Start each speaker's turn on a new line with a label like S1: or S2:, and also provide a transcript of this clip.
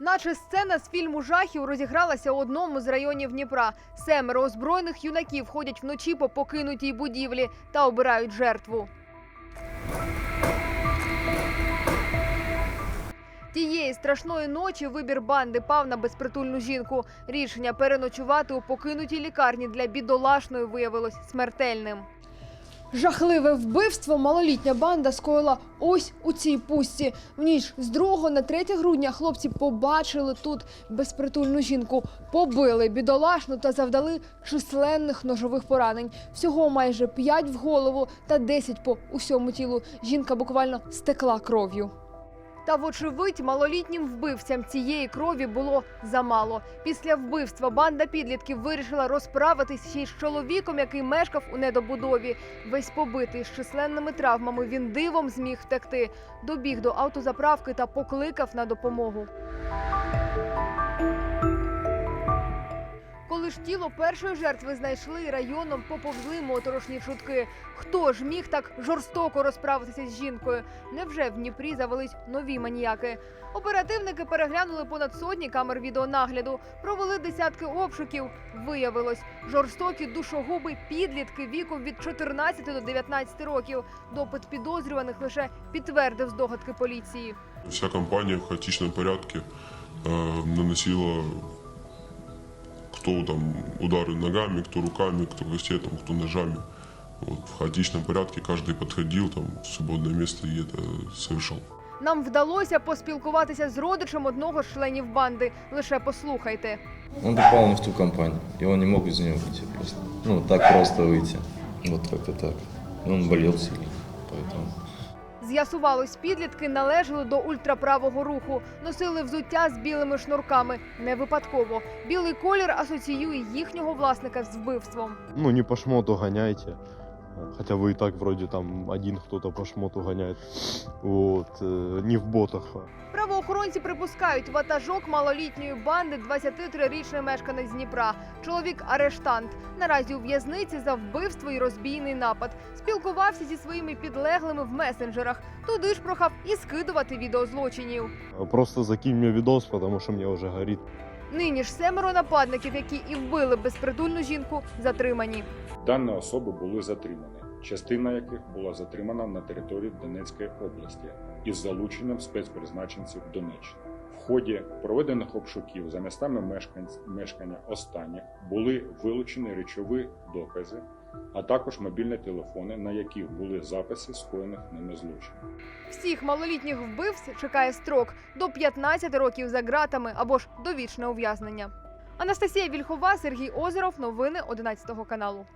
S1: Наче сцена з фільму жахів розігралася у одному з районів Дніпра. Семеро озброєних юнаків ходять вночі по покинутій будівлі та обирають жертву. Тієї страшної ночі вибір банди пав на безпритульну жінку. Рішення переночувати у покинутій лікарні для бідолашної виявилось смертельним. Жахливе вбивство малолітня банда скоїла ось у цій пустці. В ніч з 2 на 3 грудня хлопці побачили тут безпритульну жінку, побили бідолашну та завдали численних ножових поранень. Всього майже 5 в голову та 10 по усьому тілу. Жінка буквально стекла кров'ю. Та, вочевидь, малолітнім вбивцям цієї крові було замало. Після вбивства банда підлітків вирішила розправитись ще й з чоловіком, який мешкав у недобудові. Весь побитий з численними травмами він дивом зміг втекти. Добіг до автозаправки та покликав на допомогу. Коли ж тіло першої жертви знайшли, районом поповзли моторошні чутки. Хто ж міг так жорстоко розправитися з жінкою? Невже в Дніпрі завелись нові маніяки? Оперативники переглянули понад сотні камер відеонагляду, провели десятки обшуків. Виявилось, жорстокі душогуби підлітки віком від 14 до 19 років. Допит підозрюваних лише підтвердив здогадки поліції.
S2: Вся компания в хаотичном порядке э, наносила кто там удары ногами, кто руками, кто кастетом, кто ножами. Вот, в хаотичном порядке каждый подходил там в свободное место и это совершал.
S1: Нам вдалося поспілкуватися з родичем одного з членів банди. Лише послухайте.
S3: Он попал не в ту компанию, и он не мог из нее выйти просто. Ну, так просто выйти. Вот как-то так. И Он болел сильно, поэтому...
S1: З'ясувалось, підлітки належали до ультраправого руху, носили взуття з білими шнурками. Не випадково. Білий колір асоціює їхнього власника з вбивством.
S4: Ну, не по шмоту гоняйте. Хотя вы и так вроде там один кто-то по шмоту гоняет. Вот. э, Не в ботах.
S1: Правоохоронці припускають ватажок малолітньої банди 23-річний мешканець Дніпра. Чоловік арештант. Наразі у в'язниці за вбивство і розбійний напад. Спілкувався зі своїми підлеглими в месенджерах. Туди ж прохав і скидувати відео злочинів.
S4: Просто закинь мне видос, потому что мне уже горит.
S1: Нині ж семеро нападників, які і вбили безпритульну жінку, затримані.
S5: Дані особи були затримані, частина яких була затримана на території Донецької області із залученням спецпризначенців Донеччини. В ході проведених обшуків за містами мешкання останніх були вилучені речові докази, а також мобільні телефони, на яких були записи скоєних ними злочинів.
S1: Всіх малолітніх вбивць чекає строк до 15 років за ґратами або ж довічне ув'язнення. Анастасія Вільхова, Сергій Озеров. Новини 11 каналу.